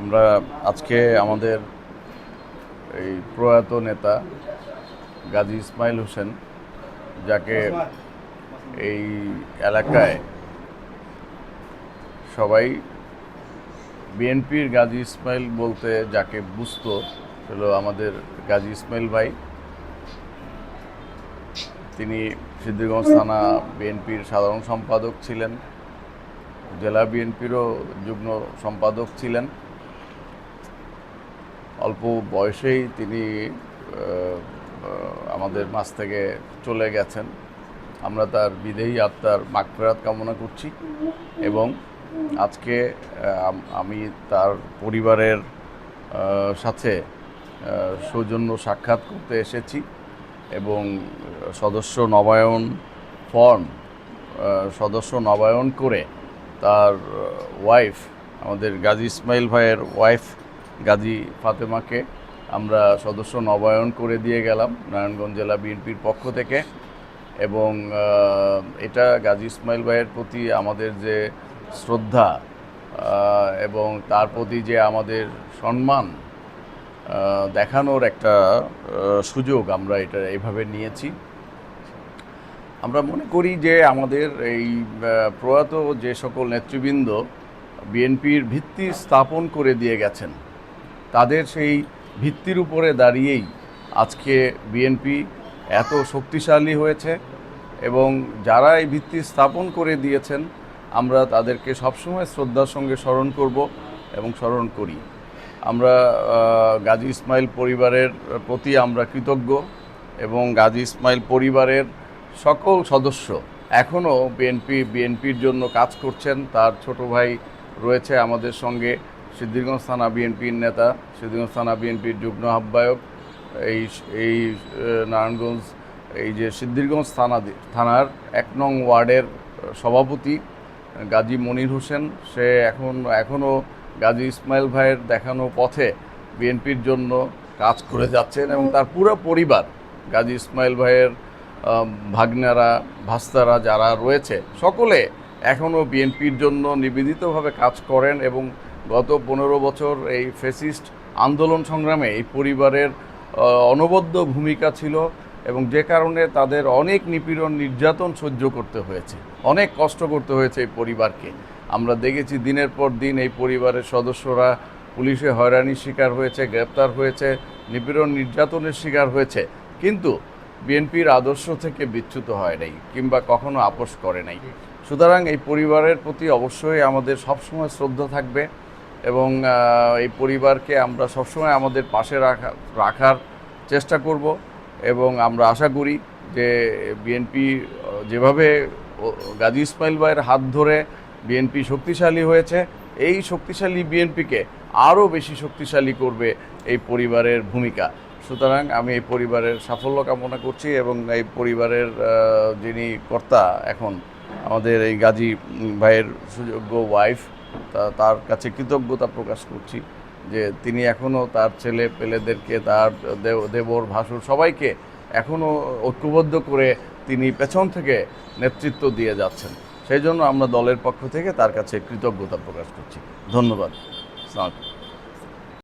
আমরা আজকে আমাদের এই প্রয়াত নেতা গাজী ইসমাইল হোসেন, যাকে এই এলাকায় সবাই বিএনপির গাজী ইসমাইল বলতে যাকে বুঝতো হলো আমাদের গাজী ইসমাইল ভাই। তিনি সিদ্ধিরগঞ্জ থানা বিএনপির সাধারণ সম্পাদক ছিলেন, জেলা বিএনপিরও যুগ্ম সম্পাদক ছিলেন। অল্প বয়সেই তিনি আমাদের মাঝ থেকে চলে গেছেন। আমরা তার বিদেহী আত্মার মাগফেরাত কামনা করছি এবং আজকে আমি তার পরিবারের সাথে সৌজন্য সাক্ষাৎ করতে এসেছি এবং সদস্য নবায়ন ফর্ম সদস্য নবায়ন করে তার ওয়াইফ আমাদের গাজী ইসমাইল ভাইয়ের ওয়াইফ গাজী ফাতেমাকে আমরা সদস্য নবায়ন করে দিয়ে গেলাম নারায়ণগঞ্জ জেলা বিএনপির পক্ষ থেকে। এবং এটা গাজী ইসমাইল ভাইয়ের প্রতি আমাদের যে শ্রদ্ধা এবং তার প্রতি যে আমাদের সম্মান দেখানোর একটা সুযোগ আমরা এটা এইভাবে নিয়েছি। আমরা মনে করি যে আমাদের এই প্রয়াত যে সকল নেতৃবৃন্দ বিএনপির ভিত্তি স্থাপন করে দিয়ে গেছেন। তাদের সেই ভিত্তির উপরে দাঁড়িয়েই আজকে বিএনপি এত শক্তিশালী হয়েছে এবং যারা এই ভিত্তি স্থাপন করে দিয়েছেন, আমরা তাদেরকে সবসময় শ্রদ্ধার সঙ্গে স্মরণ করব এবং স্মরণ করি। আমরা গাজী ইসমাইল পরিবারের প্রতি আমরা কৃতজ্ঞ এবং গাজী ইসমাইল পরিবারের সকল সদস্য এখনও বিএনপি, বিএনপির জন্য কাজ করছেন। তার ছোট ভাই রয়েছে আমাদের সঙ্গে। সিদ্ধিরগঞ্জ থানা বিএনপির নেতা, সিদ্ধিরগঞ্জ থানা বিএনপির যুগ্ম আহ্বায়ক, এই এই নারায়ণগঞ্জ, এই যে সিদ্ধিরগঞ্জ থানা থানার এক নং ওয়ার্ডের সভাপতি গাজী মনির হোসেন, সে এখন, এখনও গাজী ইসমাইল ভাইয়ের দেখানো পথে বিএনপির জন্য কাজ করে যাচ্ছেন এবং তার পুরো পরিবার, গাজী ইসমাইল ভাইয়ের ভাগ্নারা, ভাস্তারা যারা রয়েছে, সকলে এখনও বিএনপির জন্য নিবেদিতভাবে কাজ করেন এবং গত পনেরো বছর এই ফেসিস্ট আন্দোলন সংগ্রামে এই পরিবারের অনবদ্য ভূমিকা ছিল এবং যে কারণে তাদের অনেক নিপীড়ন, নির্যাতন সহ্য করতে হয়েছে। অনেক কষ্ট করতে হয়েছে এই পরিবারকে। আমরা দেখেছি দিনের পর দিন এই পরিবারের সদস্যরা পুলিশে হয়রানির শিকার হয়েছে, গ্রেপ্তার হয়েছে, নিপীড়ন, নির্যাতনের শিকার হয়েছে। কিন্তু বিএনপির আদর্শ থেকে বিচ্যুত হয় নাই কিংবা কখনো আপোষ করে নাই। সুতরাং এই পরিবারের প্রতি অবশ্যই আমাদের সবসময় শ্রদ্ধা থাকবে। এবং এই পরিবারকে আমরা সবসময় আমাদের পাশে রাখা, রাখার চেষ্টা করব এবং আমরা আশা করি যে বিএনপি যেভাবে গাজী ইসমাইল ভাইয়ের হাত ধরে বিএনপি শক্তিশালী হয়েছে, এই শক্তিশালী বিএনপিকে আরও বেশি শক্তিশালী করবে এই পরিবারের ভূমিকা। সুতরাং আমি এই পরিবারের সাফল্য কামনা করছি এবং এই পরিবারের যিনি কর্তা এখন আমাদের এই গাজী ভাইয়ের সুযোগ্য ওয়াইফ তার কাছে কৃতজ্ঞতা প্রকাশ করছি যে তিনি এখনও তার ছেলে পেলেদেরকে, তার দেব- দেবর, ভাসুর সবাইকে এখনও ঐক্যবদ্ধ করে তিনি পেছন থেকে নেতৃত্ব দিয়ে যাচ্ছেন। সেই জন্য আমরা দলের পক্ষ থেকে তার কাছে কৃতজ্ঞতা প্রকাশ করছি। ধন্যবাদ। আলাইকুম।